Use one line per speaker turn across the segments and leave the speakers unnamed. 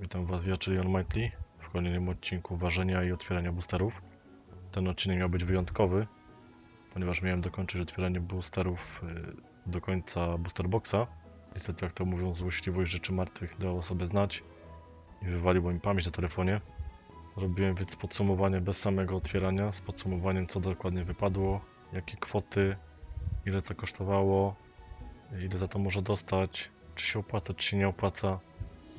Witam Was, ja, czyli Almighty, w kolejnym odcinku ważenia i otwierania boosterów. Ten odcinek miał być wyjątkowy, ponieważ miałem dokończyć otwieranie boosterów y, do końca booster boxa. Niestety, jak to mówią, złośliwość rzeczy martwych dało sobie znać i wywaliło mi pamięć na telefonie. Robiłem więc podsumowanie bez samego otwierania, z podsumowaniem co dokładnie wypadło, jakie kwoty, ile co kosztowało, ile za to można dostać, czy się opłaca, czy się nie opłaca.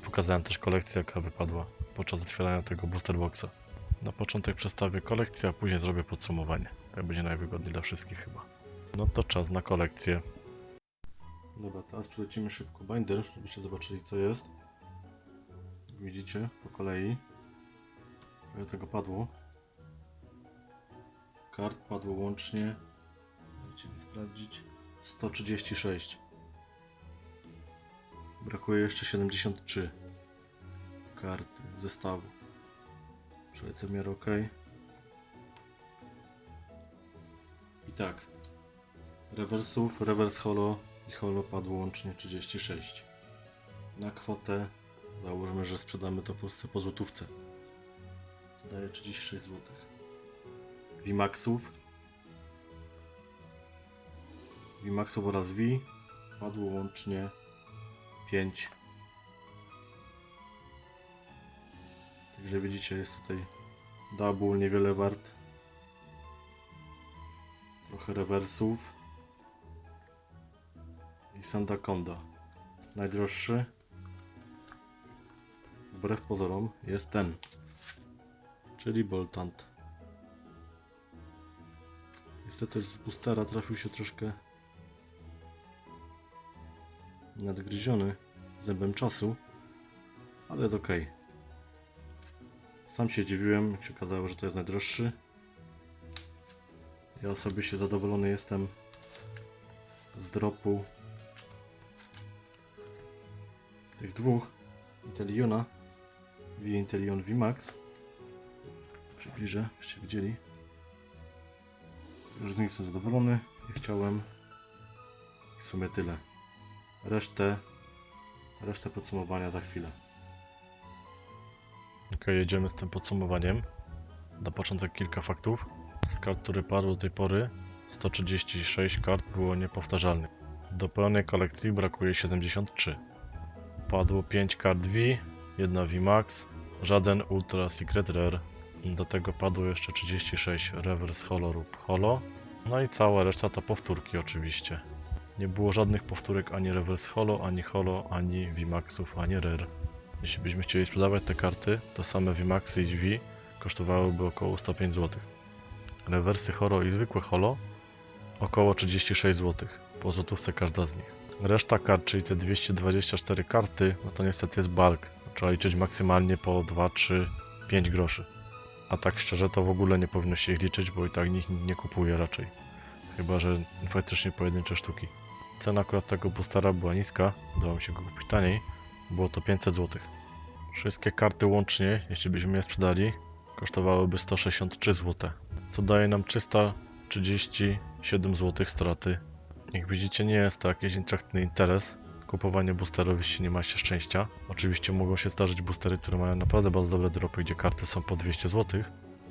Pokazałem też kolekcję, jaka wypadła podczas otwierania tego booster boxa. Na początek przedstawię kolekcję, a później zrobię podsumowanie. Tak będzie najwygodniej dla wszystkich chyba. No to czas na kolekcję. Dobra, teraz przelecimy szybko binder, żebyście zobaczyli co jest. Widzicie, po kolei. Ile tego padło? Kart padło łącznie, będziemy sprawdzić, 136. Brakuje jeszcze 73 karty zestawu. Przelecę miarę OK. I tak. Rewersów, rewers holo i holo padło łącznie 36. Na kwotę założmy, że sprzedamy to Polsce po złotówce. Daje 36 zł. Vimaxów. Vimaxów oraz V padło łącznie 5. Także widzicie, jest tutaj double, niewiele wart. Trochę rewersów. I Sandaconda. Najdroższy, wbrew pozorom, jest ten. Czyli Boltant. Niestety z boostera trafił się troszkę nadgryziony zębem czasu, ale jest ok. Sam się dziwiłem, jak się okazało, że to jest najdroższy. Ja osobiście zadowolony jestem z dropu tych dwóch Inteliona V Intelion VMAX. Przybliżę, byście widzieli. Już z nich jestem zadowolony i chciałem w sumie tyle. Resztę, resztę podsumowania za chwilę. Ok, jedziemy z tym podsumowaniem. Na początek kilka faktów. Z kart, które padły do tej pory, 136 kart było niepowtarzalnych. Do pełnej kolekcji brakuje 73. Padło 5 kart V, jedna VMAX, żaden Ultra Secret Rare. Do tego padło jeszcze 36 Reverse Holo lub Holo. No i cała reszta to powtórki oczywiście. Nie było żadnych powtórek ani Reverse Holo, ani Holo, ani VMAXów, ani Rare. Jeśli byśmy chcieli sprzedawać te karty, to same VMAXy i V kosztowałyby około 105 zł. Rewersy Holo i zwykłe Holo około 36 zł, po złotówce każda z nich. Reszta kart, czyli te 224 karty, no to niestety jest bulk. Trzeba liczyć maksymalnie po 2, 3, 5 groszy. A tak szczerze to w ogóle nie powinno się ich liczyć, bo i tak nikt nie kupuje raczej. Chyba, że faktycznie pojedyncze sztuki. Cena akurat tego boostera była niska, udało mi się go kupić taniej. Było to 500 zł. Wszystkie karty łącznie, jeśli byśmy je sprzedali, kosztowałyby 163 zł, co daje nam 337 zł straty. Jak widzicie, nie jest to jakiś intraktny interes. Kupowanie boosterów, jeśli nie ma się szczęścia. Oczywiście mogą się zdarzyć boostery, które mają naprawdę bardzo dobre dropy, gdzie karty są po 200 zł.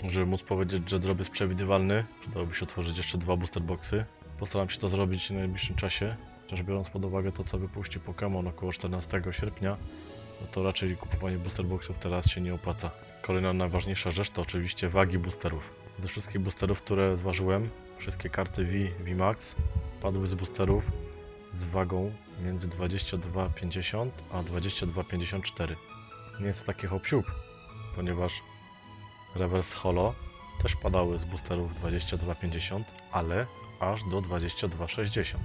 Żeby móc powiedzieć, że drop jest przewidywalny, przydałoby się otworzyć jeszcze dwa booster boxy. Postaram się to zrobić w najbliższym czasie. Chociaż biorąc pod uwagę to, co wypuści Pokémon około 14 sierpnia, no to raczej kupowanie booster boxów teraz się nie opłaca. Kolejna najważniejsza rzecz to oczywiście wagi boosterów. Ze wszystkich boosterów, które zważyłem, wszystkie karty V, VMAX padły z boosterów z wagą między 22,50 a 22,54. Nie jest to taki hop ponieważ Reverse Holo też padały z boosterów 22,50, ale aż do 22,60.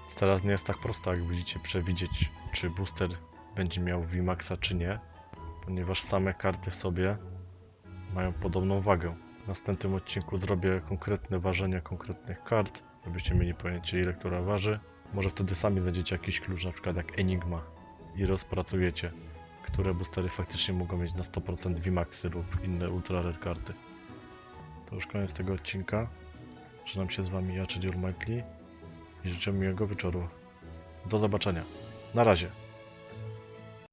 Więc Teraz nie jest tak prosto, jak widzicie, przewidzieć, czy booster będzie miał VMAXa, czy nie, ponieważ same karty w sobie mają podobną wagę. W następnym odcinku zrobię konkretne ważenia konkretnych kart, żebyście mieli pojęcie, ile która waży. Może wtedy sami znajdziecie jakiś klucz, na przykład jak Enigma, i rozpracujecie, które boostery faktycznie mogą mieć na 100% VMAXy lub inne ultra rare karty. To już koniec tego odcinka. Żegnam się z wami ja, czyli Almighty i życzę miłego wieczoru. Do zobaczenia. Na razie.